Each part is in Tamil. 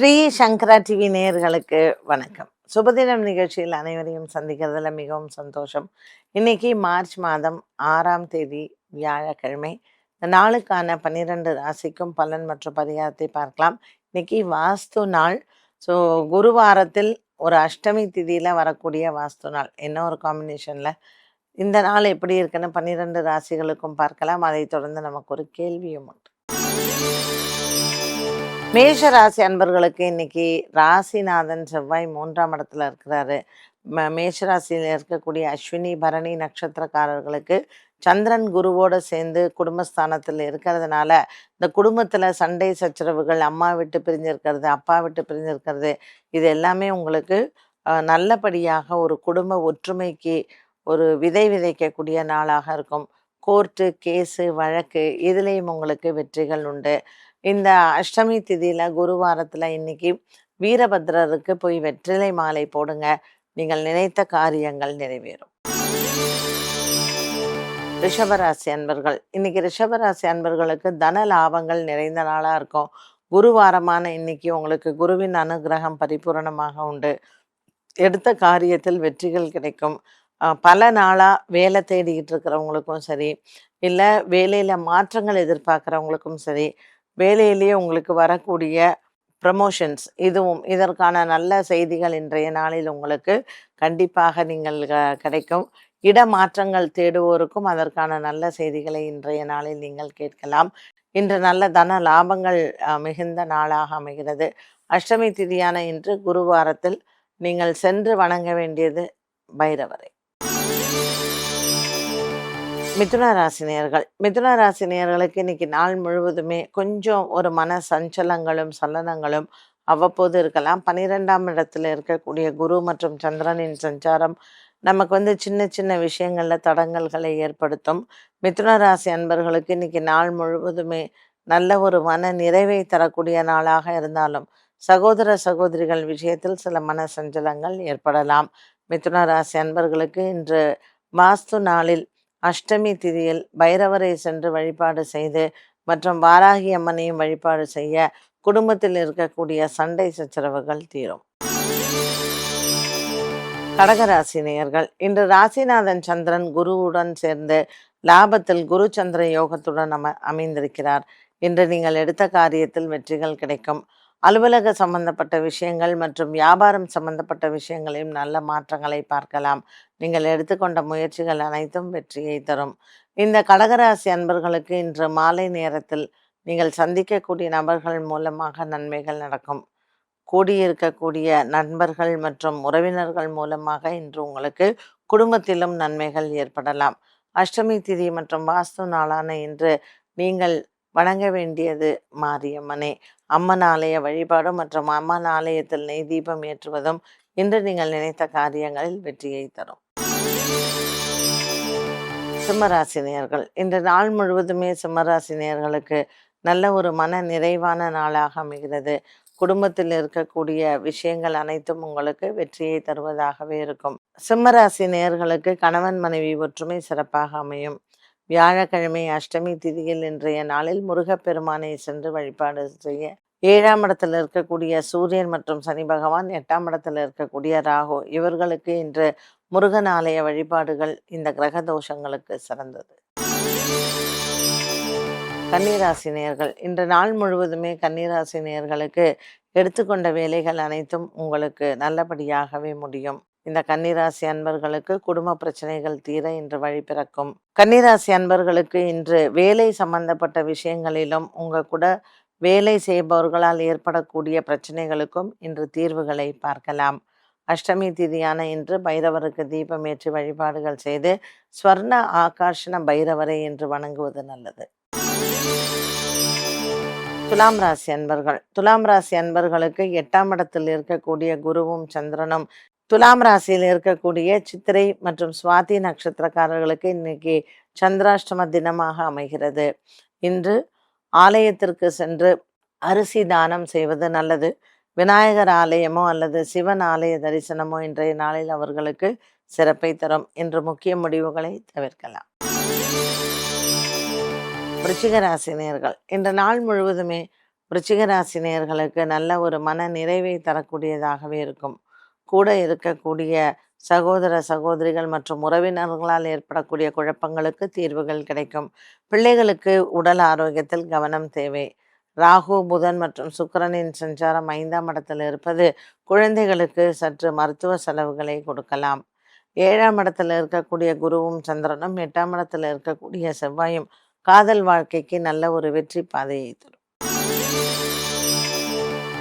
ஸ்ரீ சங்கரா டிவி நேயர்களுக்கு வணக்கம். சுபதினம் நிகழ்ச்சியில் அனைவரையும் சந்திக்கிறதுல மிகவும் சந்தோஷம். இன்னைக்கு மார்ச் மாதம் ஆறாம் தேதி வியாழக்கிழமை. இந்த நாளுக்கான பன்னிரெண்டு ராசிக்கும் பலன் மற்றும் பரிகாரத்தை பார்க்கலாம். இன்னைக்கு வாஸ்து நாள். ஸோ குருவாரத்தில் ஒரு அஷ்டமி திதியில் வரக்கூடிய வாஸ்து நாள். என்ன ஒரு காம்பினேஷனில் இந்த நாள் எப்படி இருக்குன்னு பன்னிரெண்டு ராசிகளுக்கும் பார்க்கலாம். அதைத் தொடர்ந்து நமக்கு ஒரு கேள்வியும் உண்டு. மேஷ ராசி அன்பர்களுக்கு இன்னைக்கு ராசிநாதன் செவ்வாய் மூன்றாம் இடத்துல இருக்கிறாரு. ம- மேஷ ராசியில் இருக்கக்கூடிய அஸ்வினி பரணி நட்சத்திரக்காரர்களுக்கு சந்திரன் குருவோடு சேர்ந்து குடும்பஸ்தானத்தில் இருக்கிறதுனால இந்த குடும்பத்தில் சண்டை சச்சரவுகள் அம்மா விட்டு பிரிஞ்சிருக்கிறது அப்பா விட்டு பிரிஞ்சிருக்கிறது இது எல்லாமே உங்களுக்கு நல்லபடியாக ஒரு குடும்ப ஒற்றுமைக்கு ஒரு விதை விதைக்கக்கூடிய நாளாக இருக்கும். கோர்ட்டு கேஸு வழக்கு இதுலேயும் உங்களுக்கு வெற்றிகள் உண்டு. இந்த அஷ்டமி திதியில குருவாரத்துல இன்னைக்கு வீரபத்ரருக்கு போய் வெற்றிலை மாலை போடுங்க. நீங்கள் நினைத்த காரியங்கள் நிறைவேறும். ரிஷபராசி அன்பர்கள் இன்னைக்கு ரிஷபராசி அன்பர்களுக்கு தன லாபங்கள் நிறைந்த நாளா இருக்கும். குருவாரமான இன்னைக்கு உங்களுக்கு குருவின் அனுகிரகம் பரிபூரணமாக உண்டு. எடுத்த காரியத்தில் வெற்றிகள் கிடைக்கும். பல நாளாக வேலை தேடிக்கிட்டு இருக்கிறவங்களுக்கும் சரி இல்லை வேலையில் மாற்றங்கள் எதிர்பார்க்குறவங்களுக்கும் சரி வேலையிலேயே உங்களுக்கு வரக்கூடிய ப்ரமோஷன்ஸ் இதுவும் இதற்கான நல்ல செய்திகள் இன்றைய நாளில் உங்களுக்கு கண்டிப்பாக நீங்கள் க- கிடைக்கும். இடமாற்றங்கள் தேடுவோருக்கும் அதற்கான நல்ல செய்திகளை இன்றைய நாளில் நீங்கள் கேட்கலாம். இன்று நல்ல தன லாபங்கள் மிகுந்த நாளாக அமைகிறது. அஷ்டமி திதியான இன்று குருவாரத்தில் நீங்கள் சென்று வணங்க வேண்டியது பைரவரை. மிதுன ராசினியர்கள் மிதுன ராசினியர்களுக்கு இன்னைக்கு நாள் முழுவதுமே கொஞ்சம் ஒரு மன சஞ்சலங்களும் சலனங்களும் அவ்வப்போது இருக்கலாம். பன்னிரெண்டாம் இடத்துல இருக்கக்கூடிய குரு மற்றும் சந்திரனின் சஞ்சாரம் நமக்கு வந்து சின்ன சின்ன விஷயங்களில் தடங்கல்களை ஏற்படுத்தும். மிதுன ராசி அன்பர்களுக்கு இன்னைக்கு நாள் முழுவதுமே நல்ல ஒரு மன நிறைவை தரக்கூடிய நாளாக இருந்தாலும் சகோதர சகோதரிகள் விஷயத்தில் சில மன சஞ்சலங்கள் ஏற்படலாம். மிதுன ராசி அன்பர்களுக்கு இன்று வாஸ்து நாளில் அஷ்டமி திதியில் பைரவரை சென்று வழிபாடு செய்து மற்றும் வாராகி அம்மனையும் வழிபாடு செய்ய குடும்பத்தில் இருக்கக்கூடிய சண்டை சச்சரவுகள் தீரும். கடகராசி நேயர்கள் இன்று ராசிநாதன் சந்திரன் குருவுடன் சேர்ந்து லாபத்தில் குரு சந்திர யோகத்துடன் அம அமைந்திருக்கிறார். இன்று நீங்கள் எடுத்த காரியத்தில் வெற்றிகள் கிடைக்கும். அலுவலக சம்பந்தப்பட்ட விஷயங்கள் மற்றும் வியாபாரம் சம்பந்தப்பட்ட விஷயங்களையும் நல்ல மாற்றங்களை பார்க்கலாம். நீங்கள் எடுத்துக்கொண்ட முயற்சிகள் அனைத்தும் வெற்றியை தரும். இந்த கடகராசி அன்பர்களுக்கு இன்று மாலை நேரத்தில் நீங்கள் சந்திக்கக்கூடிய நபர்கள் மூலமாக நன்மைகள் நடக்கும். கூடியிருக்கக்கூடிய நண்பர்கள் மற்றும் உறவினர்கள் மூலமாக இன்று உங்களுக்கு குடும்பத்திலும் நன்மைகள் ஏற்படலாம். அஷ்டமி திதி மற்றும் வாஸ்து நாளான இன்று நீங்கள் வணங்க வேண்டியது மாரியம்மனே. அம்மன் ஆலய வழிபாடும் மற்றும் அம்மன் ஆலயத்தில் நெய் தீபம் ஏற்றுவதும் இன்று நீங்கள் நினைத்த காரியங்களில் வெற்றியை தரும். சிம்மராசினியர்கள். இன்று நாள் முழுவதுமே சிம்மராசினியர்களுக்கு நல்ல ஒரு மன நிறைவான நாளாக அமைகிறது. குடும்பத்தில் இருக்கக்கூடிய விஷயங்கள் அனைத்தும் உங்களுக்கு வெற்றியை தருவதாகவே இருக்கும். சிம்மராசி நேர்களுக்கு கணவன் மனைவி ஒற்றுமை சிறப்பாக அமையும். வியாழக்கிழமை அஷ்டமி திதியில் இன்றைய நாளில் முருகப்பெருமானை சென்று வழிபாடு செய்ய ஏழாம் இடத்தில் இருக்கக்கூடிய சூரியன் மற்றும் சனி பகவான் எட்டாம் இடத்தில் இருக்கக்கூடிய ராகு இவர்களுக்கு இன்று முருகன் ஆலய வழிபாடுகள் இந்த கிரக தோஷங்களுக்கு சிறந்தது. கன்னிராசி நேர்கள் இன்று நாள் முழுவதுமே கன்னிராசி நேர்களுக்கு எடுத்துக்கொண்ட வேலைகள் அனைத்தும் உங்களுக்கு நல்லபடியாகவே முடியும். இந்த கன்னிராசி அன்பர்களுக்கு குடும்ப பிரச்சனைகள் தீர இன்று வழி பிறக்கும். கன்னிராசி அன்பர்களுக்கு இன்று வேலை சம்பந்தப்பட்ட விஷயங்களிலும் உங்க கூட வேலை செய்பவர்களால் ஏற்படக்கூடிய பிரச்சனைகளுக்கும் இன்று தீர்வுகளை பார்க்கலாம். அஷ்டமி திதியான இன்று பைரவருக்கு தீபமேற்றி வழிபாடுகள் செய்து ஸ்வர்ண ஆகர்ஷண பைரவரை இன்று வணங்குவது நல்லது. துலாம் ராசி அன்பர்கள். துலாம் ராசி அன்பர்களுக்கு எட்டாம் இடத்தில் இருக்கக்கூடிய குருவும் சந்திரனும் துலாம் ராசியில் இருக்கக்கூடிய சித்திரை மற்றும் சுவாதி நட்சத்திரக்காரர்களுக்கு இன்னைக்கு சந்திராஷ்டம தினமாக அமைகிறது. இன்று ஆலயத்திற்கு சென்று அரிசி தானம் செய்வது நல்லது. விநாயகர் ஆலயமோ அல்லது சிவன் ஆலய தரிசனமோ இன்றைய நாளில் அவர்களுக்கு சிறப்பை தரும். என்று முக்கிய முடிவுகளை தவிர்க்கலாம். விருச்சிக ராசினியர்கள் இந்த நாள் முழுவதுமே விருச்சிக நல்ல ஒரு மன நிறைவை தரக்கூடியதாகவே இருக்கும். கூட இருக்கக்கூடிய சகோதர சகோதரிகள் மற்றும் உறவினர்களால் ஏற்படக்கூடிய குழப்பங்களுக்கு தீர்வுகள் கிடைக்கும். பிள்ளைகளுக்கு உடல் ஆரோக்கியத்தில் கவனம் தேவை. ராகு புதன் மற்றும் சுக்கிரனின் சஞ்சாரம் ஐந்தாம் இடத்தில் இருப்பது குழந்தைகளுக்கு சற்று மருத்துவ செலவுகளை கொடுக்கலாம். ஏழாம் இடத்தில் இருக்கக்கூடிய குருவும் சந்திரனும் எட்டாம் இடத்தில் இருக்கக்கூடிய செவ்வாயும் காதல் வாழ்க்கைக்கு நல்ல ஒரு வெற்றி பாதையை தரும்.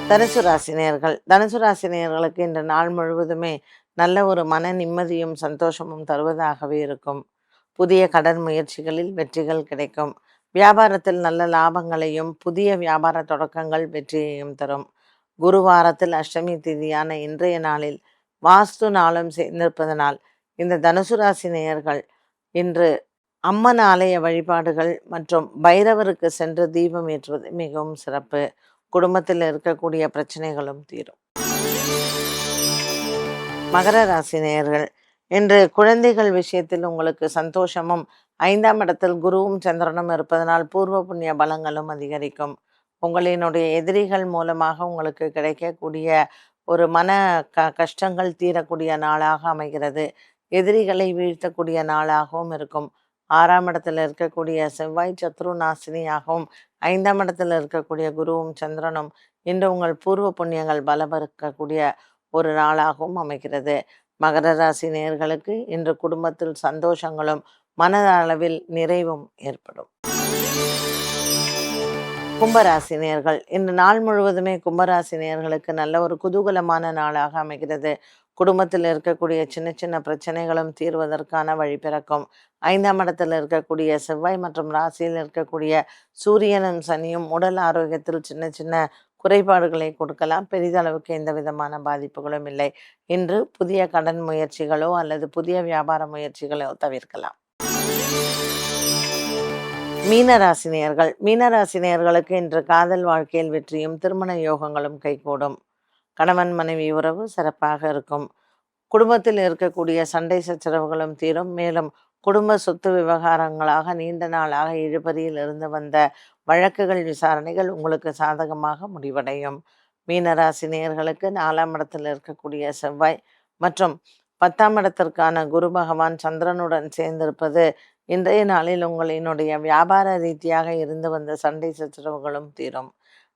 தனுசு ராசினியர்கள். தனுசு ராசினியர்களுக்கு இந்த நாள் முழுவதுமே நல்ல ஒரு மன நிம்மதியும் சந்தோஷமும் தருவதாகவே இருக்கும். புதிய கடன் முயற்சிகளில் வெற்றிகள் கிடைக்கும். வியாபாரத்தில் நல்ல லாபங்களையும் புதிய வியாபார தொடக்கங்கள் வெற்றியையும் தரும். குருவாரத்தில் அஷ்டமி திதியான இன்றைய நாளில் வாஸ்து நாளும் சேர்ந்திருப்பதனால் இந்த தனுசு ராசி நேயர்கள் இன்று அம்மன் ஆலய வழிபாடுகள் மற்றும் பைரவருக்கு சென்று தீபம் ஏற்றுவது மிகவும் சிறப்பு. குடும்பத்தில் இருக்கக்கூடிய பிரச்சனைகளும் தீரும். மகர ராசி நேயர்கள் இன்று குழந்தைகள் விஷயத்தில் உங்களுக்கு சந்தோஷமும் ஐந்தாம் இடத்தில் குருவும் சந்திரனும் இருப்பதனால் பூர்வ புண்ணிய பலங்களும் அதிகரிக்கும். உங்களினுடைய எதிரிகள் மூலமாக உங்களுக்கு கிடைக்கக்கூடிய ஒரு மன க கஷ்டங்கள் தீரக்கூடிய நாளாக அமைகிறது. எதிரிகளை வீழ்த்தக்கூடிய நாளாகவும் இருக்கும். ஆறாம் இடத்துல இருக்கக்கூடிய செவ்வாய் சத்ரு நாசினியாகவும் ஐந்தாம் இடத்துல இருக்கக்கூடிய குருவும் சந்திரனும் இன்று உங்கள் பூர்வ புண்ணியங்கள் பலபருக்கக்கூடிய ஒரு நாளாகவும் அமைகிறது. மகர ராசி நேர்களுக்கு இன்று குடும்பத்தில் சந்தோஷங்களும் மனதளவில் நிறைவும் ஏற்படும். கும்பராசி நேர்கள் இன்று நாள் முழுவதுமே கும்பராசி நேர்களுக்கு நல்ல ஒரு குதூகலமான நாளாக அமைகிறது. குடும்பத்தில் இருக்கக்கூடிய சின்ன சின்ன பிரச்சனைகளும் தீர்வதற்கான வழி பிறக்கும். ஐந்தாம் இடத்தில் இருக்கக்கூடிய செவ்வாய் மற்றும் ராசியில் இருக்கக்கூடிய சூரியனும் சனியும் உடல் ஆரோக்கியத்தில் சின்ன சின்ன குறைபாடுகளை கொடுக்கலாம். பெரிதளவுக்கு எந்த விதமான பாதிப்புகளும் இல்லை. இன்று புதிய கடன் முயற்சிகளோ அல்லது புதிய வியாபார முயற்சிகளோ தவிர்க்கலாம். மீனராசினியர்கள் மீனராசினியர்களுக்கு இன்று காதல் வாழ்க்கையில் வெற்றியும் திருமண யோகங்களும் கைகூடும். கணவன் மனைவி உறவு சிறப்பாக இருக்கும். குடும்பத்தில் இருக்கக்கூடிய சண்டை சச்சரவுகளும் தீரும். மேலும் குடும்ப சொத்து விவகாரங்களாக நீண்ட நாளாக இழுபறியில் இருந்து வந்த வழக்குகள் விசாரணைகள் உங்களுக்கு சாதகமாக முடிவடையும். மீனராசி நேயர்களுக்கு நாலாம் இடத்தில் இருக்கக்கூடிய செவ்வாய் மற்றும் பத்தாம் இடத்திற்கான குரு பகவான் சந்திரனுடன் சேர்ந்திருப்பது இன்றைய நாளில் உங்களினுடைய வியாபார ரீதியாக இருந்து வந்த சண்டை சச்சரவுகளும் தீரும்.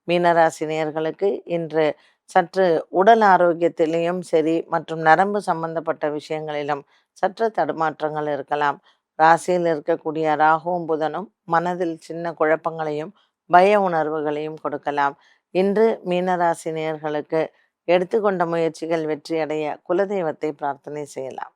மீனராசி நேர்களுக்கு இன்று சற்று உடல் ஆரோக்கியத்திலையும் சரி மற்றும் நரம்பு சம்பந்தப்பட்ட விஷயங்களிலும் சற்று தடுமாற்றங்கள் இருக்கலாம். ராசியில் இருக்கக்கூடிய ராகுவும் புதனும் மனதில் சின்ன குழப்பங்களையும் பய உணர்வுகளையும் கொடுக்கலாம். இன்று மீனராசி நேயர்களுக்கு எடுத்துக்கொண்ட முயற்சிகள் வெற்றியடைய குலதெய்வத்தை பிரார்த்தனை செய்யலாம்.